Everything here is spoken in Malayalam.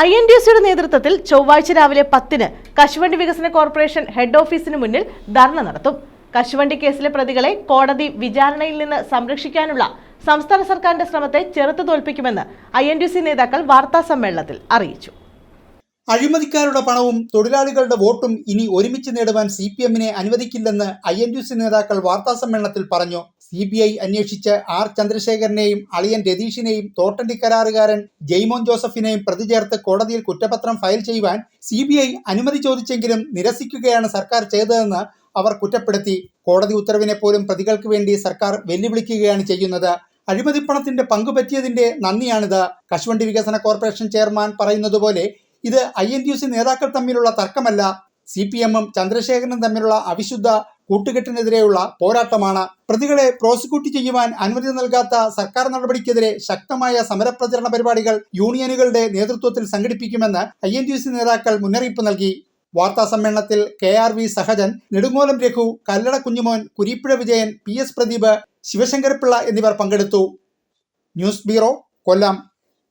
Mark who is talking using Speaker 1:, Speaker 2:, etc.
Speaker 1: ഐ എൻ ഡി സിയുടെ നേതൃത്വത്തിൽ ചൊവ്വാഴ്ച രാവിലെ പത്തിന് കശുവണ്ടി വികസന കോർപ്പറേഷൻ ഹെഡ് ഓഫീസിന് മുന്നിൽ ധർണ നടത്തും. കശുവണ്ടി കേസിലെ പ്രതികളെ കോടതി വിചാരണയിൽ നിന്ന് സംരക്ഷിക്കാനുള്ള സംസ്ഥാന സർക്കാരിന്റെ ശ്രമത്തെ ചെറുത്തു തോൽപ്പിക്കുമെന്ന് ഐ നേതാക്കൾ വാർത്താ സമ്മേളനത്തിൽ അറിയിച്ചു.
Speaker 2: അഴിമതിക്കാരുടെ പണവും തൊഴിലാളികളുടെ വോട്ടും ഇനി ഒരുമിച്ച് നേടുവാൻ സി പി എമ്മിനെ അനുവദിക്കില്ലെന്ന് ഐ എൻ യു സി നേതാക്കൾ വാർത്താസമ്മേളനത്തിൽ പറഞ്ഞു. സി ബി ഐ അന്വേഷിച്ച് ആർ ചന്ദ്രശേഖരനെയും അളിയൻ രതീഷിനെയും തോട്ടണ്ടി കരാറുകാരൻ ജെയ്മോൻ ജോസഫിനെയും പ്രതി ചേർത്ത് കോടതിയിൽ കുറ്റപത്രം ഫയൽ ചെയ്യുവാൻ സി ബി ഐ അനുമതി ചോദിച്ചെങ്കിലും നിരസിക്കുകയാണ് സർക്കാർ ചെയ്തതെന്ന് അവർ കുറ്റപ്പെടുത്തി. കോടതി ഉത്തരവിനെ പോലും പ്രതികൾക്ക് വേണ്ടി സർക്കാർ വെല്ലുവിളിക്കുകയാണ് ചെയ്യുന്നത്. അഴിമതിപ്പണത്തിന്റെ പങ്കുപറ്റിയതിന്റെ നന്ദിയാണിത്. കശുവണ്ടി വികസന കോർപ്പറേഷൻ ചെയർമാൻ പറയുന്നത് പോലെ ഇത് I N T U C നേതാക്കൾ തമ്മിലുള്ള തർക്കമല്ല സി പി എമ്മും ചന്ദ്രശേഖരനും തമ്മിലുള്ള അവിശുദ്ധ കൂട്ടുകെട്ടിനെതിരെയുള്ള പോരാട്ടമാണ്. പ്രതികളെ പ്രോസിക്യൂട്ട് ചെയ്യുവാൻ അനുമതി നൽകാത്ത സർക്കാർ നടപടിക്കെതിരെ ശക്തമായ സമരപ്രചരണ പരിപാടികൾ യൂണിയനുകളുടെ നേതൃത്വത്തിൽ സംഘടിപ്പിക്കുമെന്ന് ഐ എൻ ടി സി നേതാക്കൾ മുന്നറിയിപ്പ് നൽകി. വാർത്താ സമ്മേളനത്തിൽ K R V Sahajan Nedungolam Raghu Kallada Kunjumon Kureepuzha Vijayan P S Pradeep Sivasankarapillai എന്നിവർ പങ്കെടുത്തു. News bureau Kollam.